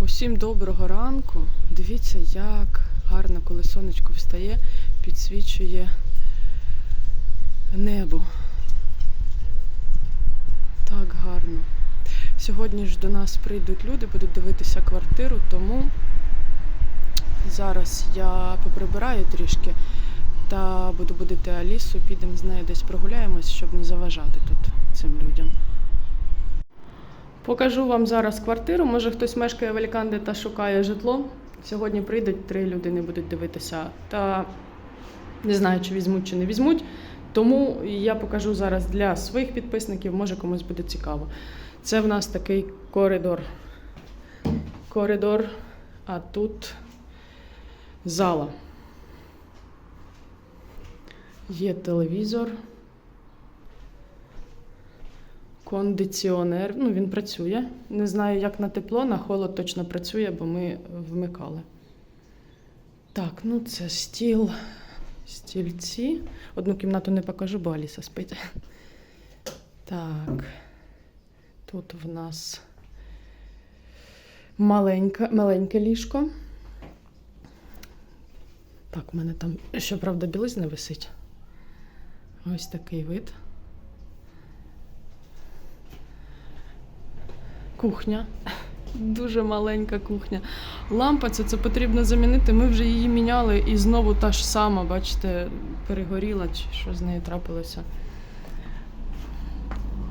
Усім доброго ранку. Дивіться, як гарно, коли сонечко встає, підсвічує небо. Так гарно. Сьогодні ж до нас прийдуть люди, будуть дивитися квартиру, тому зараз я поприбираю трішки та буду будити Алісу, підемо з нею десь прогуляємось, щоб не заважати тут цим людям. Покажу вам зараз квартиру. Може хтось мешкає в Аліканте та шукає житло. Сьогодні прийдуть три людини, будуть дивитися. Та не знаю, чи візьмуть, чи не візьмуть. Тому я покажу зараз для своїх підписників, може комусь буде цікаво. Це в нас такий коридор. Коридор, а тут зала. Є телевізор. Кондиціонер. Ну, він працює. Не знаю, як на тепло, на холод точно працює, бо ми вмикали. Так, ну це стіл, стільці. Одну кімнату не покажу, бо Аліса спить. Так. Тут в нас маленька, маленьке ліжко. Так, у мене там, щоправда, білизна висить. Ось такий вид. Кухня. Дуже маленька кухня. Лампа це, потрібно замінити. Ми вже її міняли і знову та ж сама, бачите, перегоріла чи що з нею трапилося.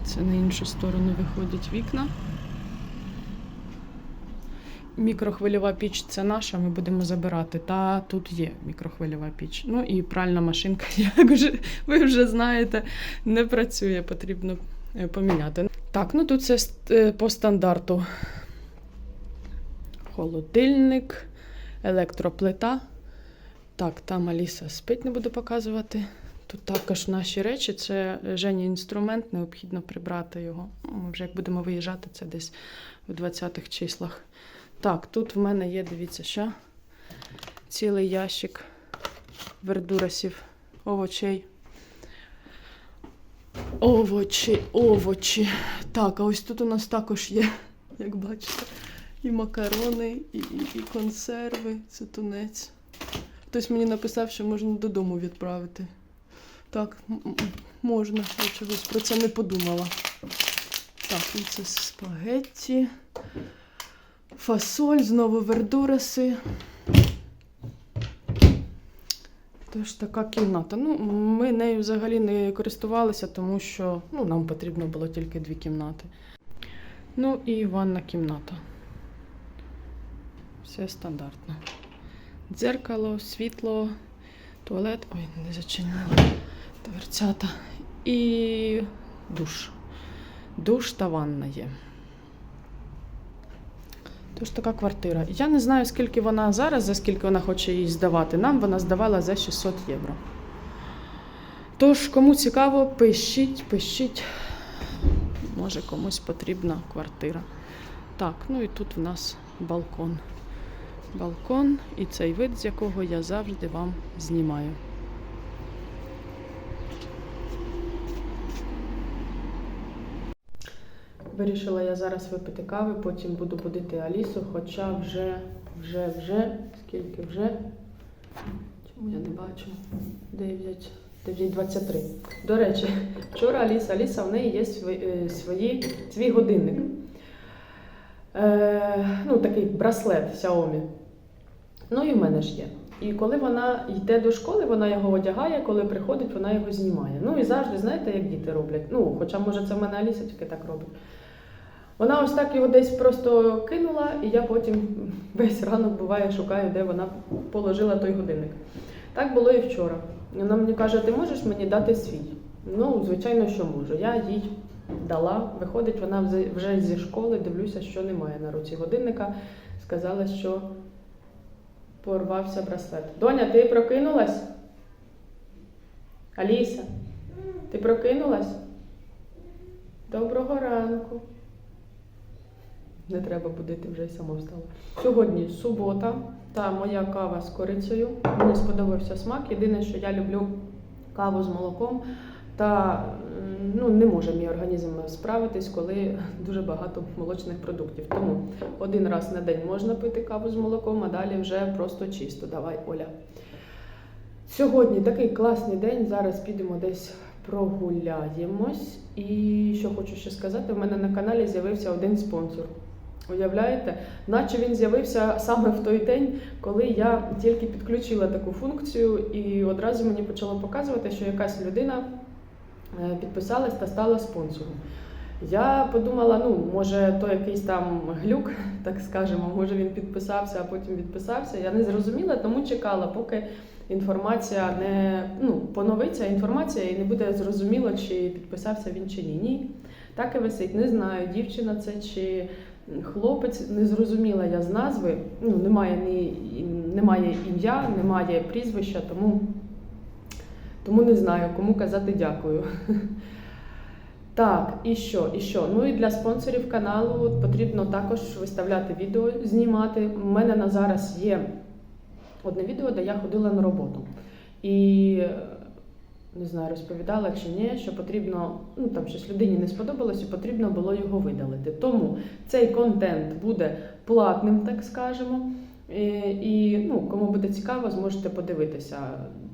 Це на іншу сторону виходять вікна. Мікрохвильова піч це наша, ми будемо забирати. Та тут є мікрохвильова піч. Ну і пральна машинка, як вже, ви вже знаєте, не працює, потрібно е, поміняти. Так, ну тут це е, по стандарту. Холодильник, електроплита. Так, там Аліса спить, не буду показувати. Тут також наші речі, це Жені інструмент, необхідно прибрати його. Ми вже як будемо виїжджати, це десь в 20-х числах. Так, тут в мене є, дивіться, що цілий ящик вердурасів, овочей. Овочі, овочі. Так, а ось тут у нас також є, як бачите, і макарони, і, і, і консерви. Це тунець. Хтось мені написав, що можна додому відправити. Так, можна, я чогось про це не подумала. Так, і це спагетті, фасоль, знову вердураси. Тож така кімната. Ну, ми нею взагалі не користувалися, тому що ну, нам потрібно було тільки дві кімнати. Ну і ванна кімната. Все стандартно. Дзеркало, світло, туалет. Ой, не зачинила. Дверцята. І душ. Душ та ванна є. Тож така квартира. Я не знаю, скільки вона зараз, за скільки вона хоче її здавати. Нам вона здавала за 600 євро. Тож, кому цікаво, пишіть, пишіть. Може, комусь потрібна квартира. Так, ну і тут в нас балкон. Балкон і цей вид, з якого я завжди вам знімаю. Вирішила я зараз випити кави, потім буду будити Алісу, хоча вже, вже, вже, скільки вже. Чому я не бачу? 9, 9.23. До речі, вчора Аліса, Аліса, в неї є свої, е, свої, свій годинник. Е, ну, такий браслет Xiaomi. Ну і в мене ж є. І коли вона йде до школи, вона його одягає, коли приходить, вона його знімає. Ну і завжди, знаєте, як діти роблять. Ну, хоча, може, це в мене Аліса тільки так робить. Вона ось так його десь просто кинула, і я потім весь ранок буває шукаю, де вона положила той годинник. Так було і вчора. Вона мені каже, ти можеш мені дати свій? Ну, звичайно, що можу. Я їй дала. Виходить, вона вже- зі школи, дивлюся, що немає на руці годинника. Сказала, що порвався браслет. Доня, ти прокинулась? Аліса, ти прокинулась? Доброго ранку. Не треба будити, вже й сама встала. Сьогодні субота та моя кава з корицею. Мені сподобався смак. Єдине, що я люблю каву з молоком та ну, не може мій організм справитись, коли дуже багато молочних продуктів. Тому один раз на день можна пити каву з молоком, а далі вже просто чисто. Давай, Оля. Сьогодні такий класний день. Зараз підемо десь прогуляємось. І що хочу ще сказати, в мене на каналі з'явився один спонсор. Уявляєте? Наче він з'явився саме в той день, коли я тільки підключила таку функцію, і одразу мені почало показувати, що якась людина е, підписалась та стала спонсором. Я подумала, ну, може, то якийсь там глюк, так скажемо, може він підписався, а потім відписався. Я не зрозуміла, тому чекала, поки інформація не ну, поновиться інформація і не буде зрозуміло, чи підписався він чи ні. Ні. Так і висить. Не знаю, дівчина це чи хлопець. Не зрозуміла я з назви. Ну, немає ні немає ім'я, немає прізвища, тому, тому не знаю, кому казати дякую. Так, і що? І що? Ну і для спонсорів каналу потрібно також виставляти відео, знімати. У мене на зараз є одне відео, де я ходила на роботу. І не знаю, розповідала чи ні, що потрібно, ну там щось людині не сподобалось, і потрібно було його видалити. Тому цей контент буде платним, так скажемо. І, і ну, кому буде цікаво, зможете подивитися,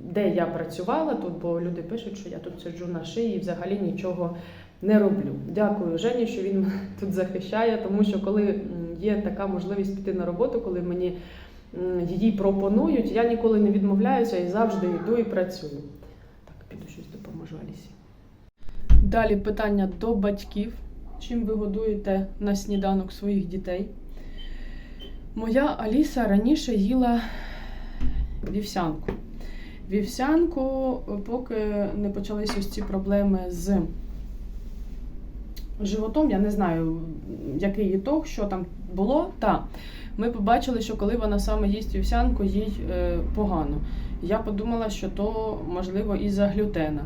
де я працювала тут, бо люди пишуть, що я тут сиджу на шиї і взагалі нічого не роблю. Дякую Жені, що він тут захищає, тому що коли є така можливість піти на роботу, коли мені її пропонують, я ніколи не відмовляюся і завжди йду і працюю. Так, піду щось допоможу Алісі. Далі питання до батьків. Чим ви годуєте на сніданок своїх дітей? Моя Аліса раніше їла вівсянку. Вівсянку, поки не почалися ось ці проблеми з животом, я не знаю, який ітог, що там було. Та ми побачили, що коли вона саме їсть вівсянку, їй е, погано. Я подумала, що то можливо із-за глютена.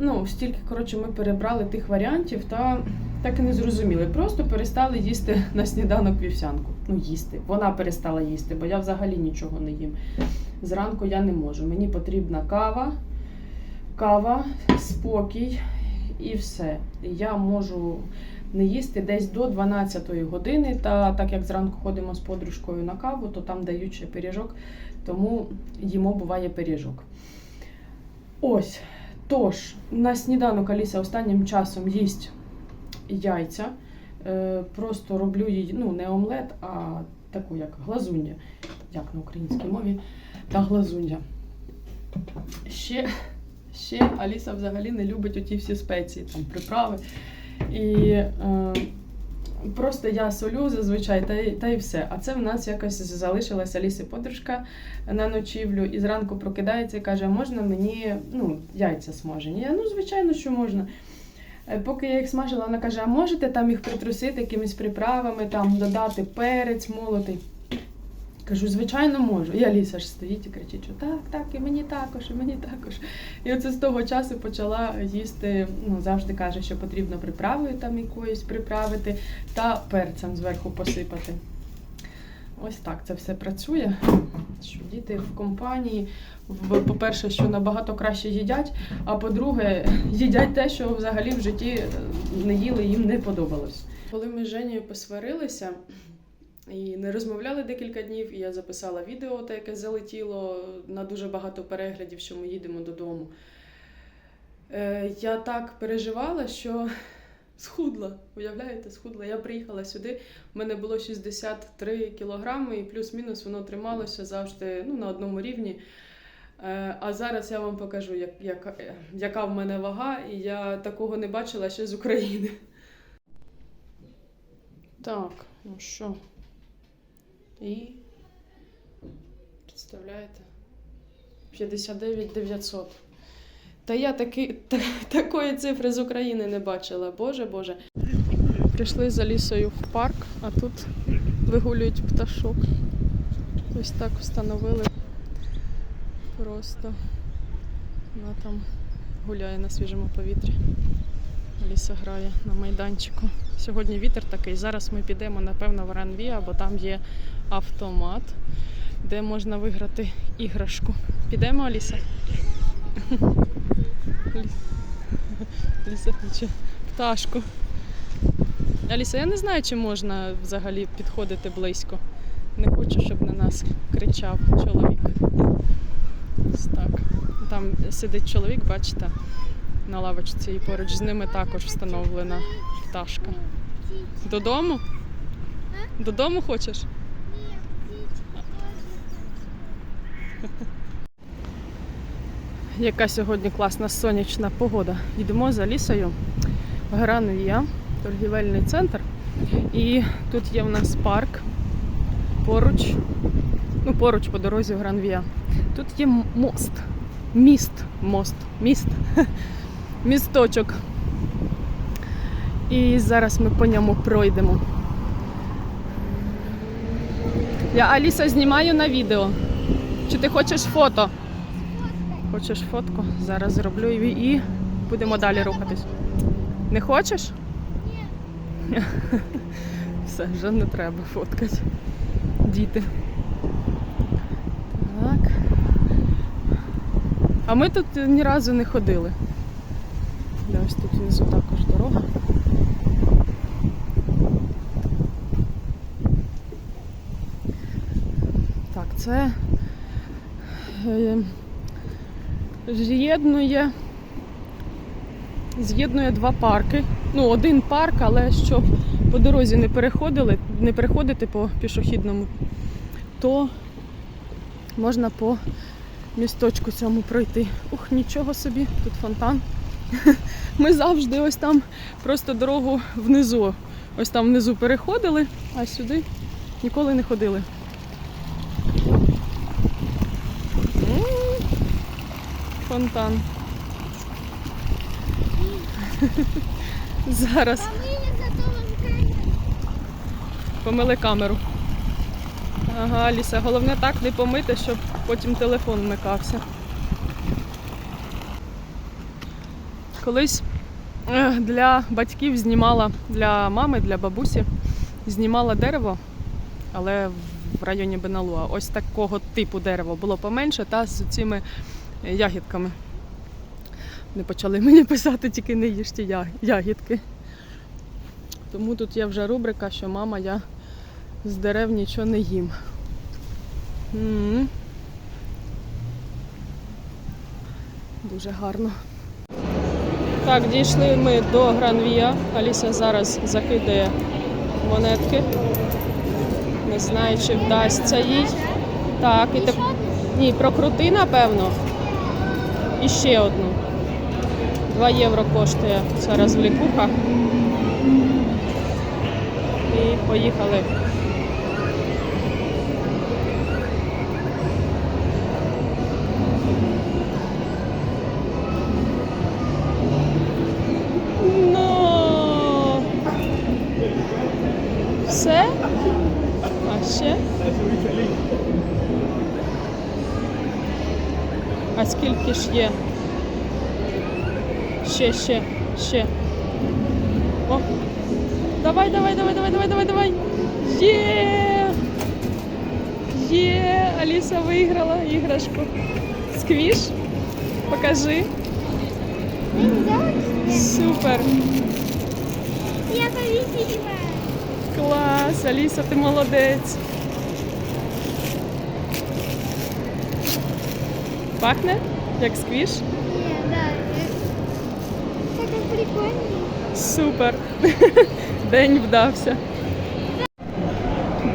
Ну, стільки, коротше, ми перебрали тих варіантів та так і не зрозуміли. Просто перестали їсти на сніданок вівсянку. Ну, їсти. Вона перестала їсти, бо я взагалі нічого не їм. Зранку я не можу. Мені потрібна кава, кава, спокій і все. Я можу не їсти десь до 12-ї години. Та так як зранку ходимо з подружкою на каву, то там дають ще пиріжок, тому їмо буває пиріжок. Ось. Тож, на сніданок Аліса останнім часом їсть яйця. Е, просто роблю її, ну, не омлет, а таку як глазуння. Як на українській мові, та глазуння. Ще, ще Аліса взагалі не любить оті всі спеції, там приправи. І е, просто я солю зазвичай, та, й- та й все. А це в нас якось залишилася Алісі подружка на ночівлю, і зранку прокидається і каже: можна мені ну, яйця смажені? Я ну, звичайно, що можна. Е, Поки я їх смажила, вона каже: а можете там їх притрусити якимись приправами, там додати перець молотий. Кажу, звичайно, можу. І Аліса ж стоїть і кричить, що так, так, і мені також, і мені також. І оце з того часу почала їсти, ну, завжди каже, що потрібно приправою там якоюсь приправити та перцем зверху посипати. Ось так це все працює. Що діти в компанії, по-перше, що набагато краще їдять, а по-друге, їдять те, що взагалі в житті е, не їли, їм не подобалось. Коли ми з Женєю посварилися і не розмовляли декілька днів, і я записала відео, те, яке залетіло на дуже багато переглядів, що ми їдемо додому. Е, Я так переживала, що схудла. Уявляєте, схудла. Я приїхала сюди, в мене було 63 кілограми, і плюс-мінус воно трималося завжди ну, на одному рівні. Е, А зараз я вам покажу, як, яка, е, яка в мене вага, і я такого не бачила ще з України. Так, ну що? І представляєте? 59 900. Та я таки, та, такої цифри з України не бачила. Боже Боже. Прийшли за лісою в парк, а тут вигулюють пташок. Ось так встановили. Просто вона там гуляє на свіжому повітрі. Ліса грає на майданчику. Сьогодні вітер такий. Зараз ми підемо, напевно, в Ранві, бо там є автомат, де можна виграти іграшку. Підемо, Аліса? Аліс. Аліса хоче пташку. Аліса, я не знаю, чи можна взагалі підходити близько. Не хочу, щоб на нас кричав чоловік. Ось так. Там сидить чоловік, бачите, на лавочці, і поруч з ними також встановлена пташка. Додому? Додому хочеш? Яка сьогодні класна сонячна погода. Йдемо за лісою в Гранвія, торгівельний центр. І тут є в нас парк поруч, ну поруч по дорозі в Гранвія. Тут є мост, міст, мост, міст, місточок. І зараз ми по ньому пройдемо. Я Аліса знімаю на відео. Чи ти хочеш фото? Хочеш фотку? Зараз зроблю і, і будемо далі рухатись. Не хочеш? Ні. Все, вже не треба фоткати. Діти. Так. А ми тут ні разу не ходили. Да, ось тут внизу також дорога. Так, це е, з'єднує з'єднує два парки. Ну, один парк, але щоб по дорозі не переходили, не переходити по пішохідному, то можна по місточку цьому пройти. Ух, нічого собі, тут фонтан. Ми завжди ось там просто дорогу внизу. Ось там внизу переходили, а сюди ніколи не ходили. Фонтан. Зараз помили камеру. Ага, Аліса, головне так не помити, щоб потім телефон вмикався. Колись для батьків знімала, для мами, для бабусі, знімала дерево, але в районі Беналуа. Ось такого типу дерева було поменше та з цими ягідками. Не почали мені писати, тільки не їжте ягідки. Тому тут є вже рубрика, що мама, я з дерев нічого не їм. М. Дуже гарно. Так, дійшли ми до Гранвія. Аліса зараз закидає монетки. Не знаю, чи вдасться їй. Так, і теп... Ні, прокрути, напевно. І ще одну. 2 євро коштує ця розвлікуха. І поїхали. Ну. Все? А ще? А скільки ж є? Ще, ще, ще. О. Давай, давай, давай, давай, давай, давай, давай. Є! Є! Аліса виграла іграшку. Сквіш? Покажи. Супер! Я победила. Клас! Аліса, ти молодець. Пахне? Як сквіш? Не, да. Как он прикольный. Супер. День вдався.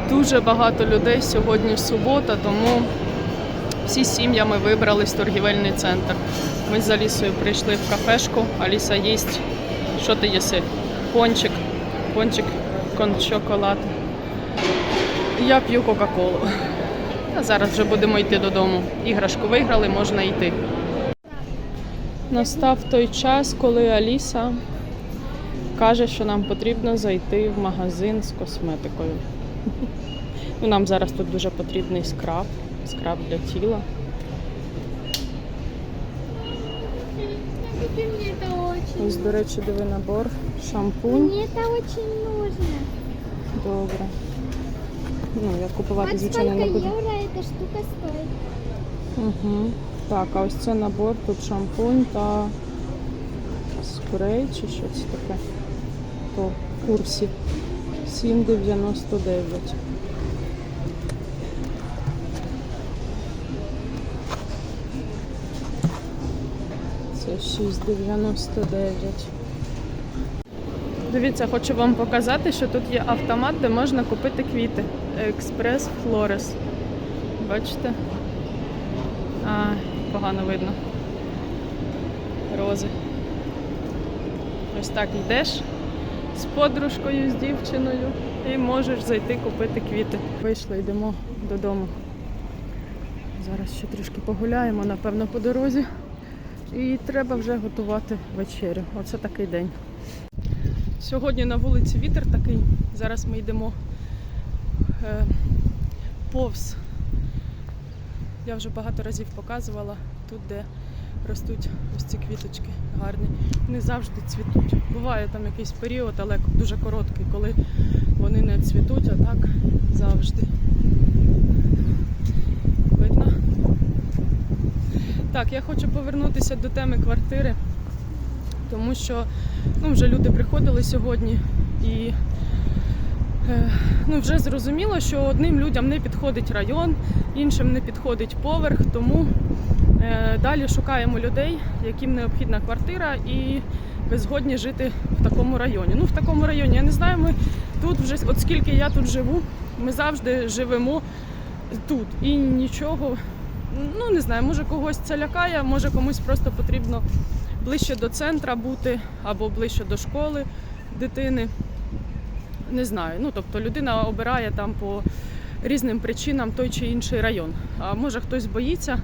Дуже багато людей сьогодні субота, тому всі сім'ями вибрались в торгівельний центр. Ми з Алісою прийшли в кафешку. Аліса їсть. Що ти їси? Пончик. Пончик кон шоколад. Я п'ю Кока-Колу. А зараз вже будемо йти додому. Іграшку виграли, можна йти. Настав той час, коли Аліса каже, що нам потрібно зайти в магазин з косметикою. Ну, нам зараз тут дуже потрібний скраб, скраб для тіла. Ось, до речі, диви набор, шампунь. Мне это очень нужно. Добре. Ну, я купувати, звичайно, не буду. евро эта штука стоит? Угу. Так, а ось це набор, тут шампунь та курей чи що це таке по курсі 7,99. Це 6,99. Дивіться, хочу вам показати, що тут є автомат, де можна купити квіти. Експрес Флорес. Бачите? А, погано видно. Рози. Ось так йдеш з подружкою, з дівчиною і можеш зайти купити квіти. Вийшли, йдемо додому. Зараз ще трішки погуляємо, напевно, по дорозі. І треба вже готувати вечерю. Оце такий день. Сьогодні на вулиці вітер такий. Зараз ми йдемо повз. Я вже багато разів показувала тут, де ростуть ось ці квіточки гарні. Вони завжди цвітуть. Буває там якийсь період, але дуже короткий, коли вони не цвітуть, а так завжди. Видно? Так, я хочу повернутися до теми квартири, тому що ну, вже люди приходили сьогодні і е, ну, вже зрозуміло, що одним людям не підходить район, іншим не підходить поверх, тому е, далі шукаємо людей, яким необхідна квартира і згодні жити в такому районі. Ну, в такому районі, я не знаю, ми тут вже, от скільки я тут живу, ми завжди живемо тут і нічого. Ну, не знаю, може когось це лякає, може комусь просто потрібно ближче до центра бути або ближче до школи дитини. Не знаю. Ну, тобто людина обирає там по різним причинам той чи інший район. А може хтось боїться.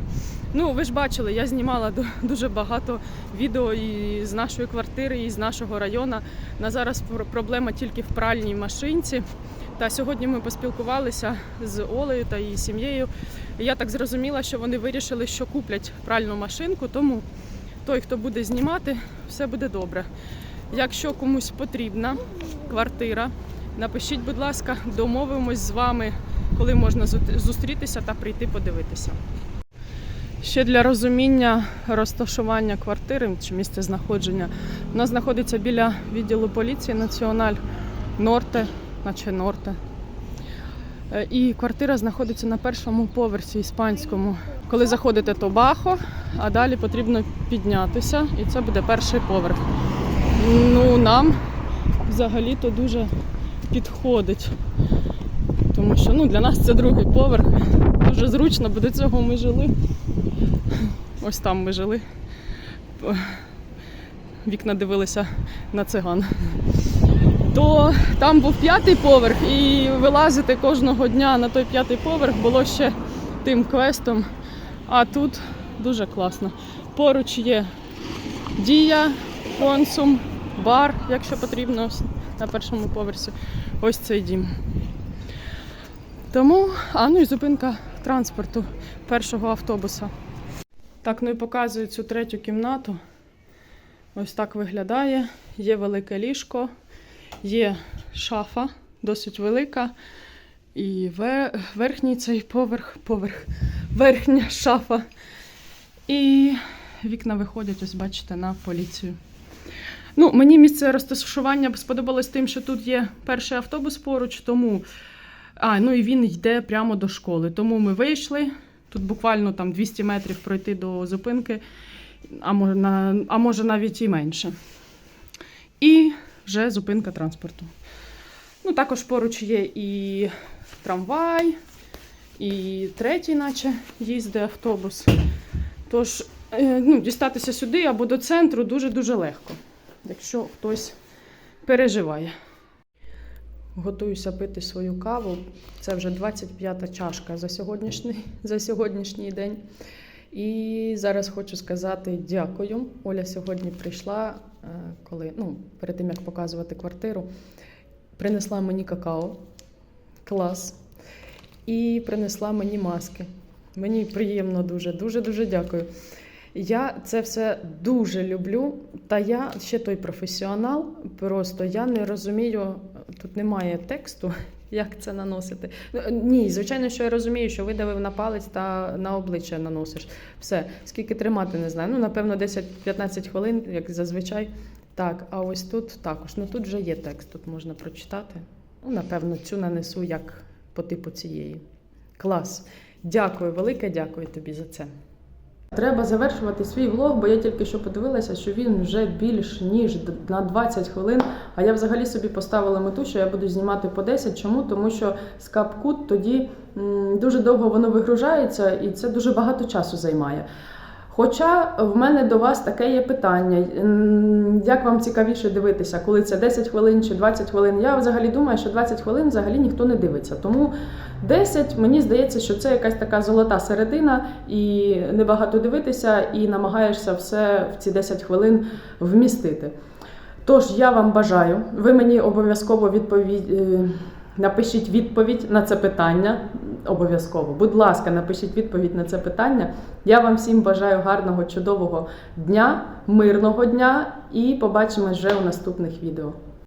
Ну, ви ж бачили, я знімала дуже багато відео і з нашої квартири, і з нашого району. На зараз проблема тільки в пральній машинці. Та сьогодні ми поспілкувалися з Олею та її сім'єю. Я так зрозуміла, що вони вирішили, що куплять пральну машинку, тому той, хто буде знімати, все буде добре. Якщо комусь потрібна квартира, напишіть, будь ласка, домовимось з вами, коли можна зустрітися та прийти подивитися. Ще для розуміння розташування квартири чи місця знаходження. Вона знаходиться біля відділу поліції Національ Норте, наче Норте. Е, І квартира знаходиться на першому поверсі іспанському. Коли заходите, то бахо, а далі потрібно піднятися, і це буде перший поверх. Нам взагалі-то дуже підходить. Тому що ну, для нас це другий поверх. Дуже зручно, бо до цього ми жили. Ось там ми жили. Вікна дивилися на циган. То там був п'ятий поверх, і вилазити кожного дня на той п'ятий поверх було ще тим квестом. А тут дуже класно. Поруч є дія, консум, бар, якщо потрібно, на першому поверсі. Ось цей дім. Тому, а ну і зупинка транспорту першого автобуса. Так, ну і показую цю третю кімнату. Ось так виглядає. Є велике ліжко, є шафа, досить велика. І верхній цей поверх, поверх, верхня шафа. І вікна виходять, ось бачите, на поліцію. Ну, мені місце розташування сподобалось тим, що тут є перший автобус поруч, тому. А, ну і він йде прямо до школи. Тому ми вийшли. Тут буквально там 200 метрів пройти до зупинки, а може, а може навіть і менше. І вже зупинка транспорту. Ну, також поруч є і трамвай, і третій, наче їздить автобус. Тож, е, ну, дістатися сюди або до центру дуже-дуже легко, якщо хтось переживає. Готуюся пити свою каву. Це вже 25-та чашка за сьогоднішній, за сьогоднішній день. І зараз хочу сказати дякую. Оля сьогодні прийшла, е, коли ну, перед тим як показувати квартиру, принесла мені какао, клас, і принесла мені маски. Мені приємно дуже, дуже дуже дякую. Я це все дуже люблю, та я ще той професіонал. Просто я не розумію, тут немає тексту, як це наносити. Ні, звичайно, що я розумію, що видавив на палець та на обличчя наносиш. Все, скільки тримати, не знаю. Ну, напевно, 10-15 хвилин, як зазвичай. Так, а ось тут також. Ну тут вже є текст, тут можна прочитати. Ну, напевно, цю нанесу як по типу цієї. Клас. Дякую, велике дякую тобі за це. Треба завершувати свій влог, бо я тільки що подивилася, що він вже більш ніж на 20 хвилин. А я взагалі собі поставила мету, що я буду знімати по 10. Чому? Тому що з CapCut тоді дуже довго воно вигружається, і це дуже багато часу займає. Хоча в мене до вас таке є питання: як вам цікавіше дивитися, коли це 10 хвилин чи 20 хвилин? Я взагалі думаю, що 20 хвилин взагалі ніхто не дивиться. Тому 10, мені здається, що це якась така золота середина, і небагато дивитися, і намагаєшся все в ці 10 хвилин вмістити. Тож я вам бажаю, ви мені обов'язково відповідь. Напишіть відповідь на це питання. Обов'язково. Будь ласка, напишіть відповідь на це питання. Я вам всім бажаю гарного, чудового дня, мирного дня і побачимось вже у наступних відео.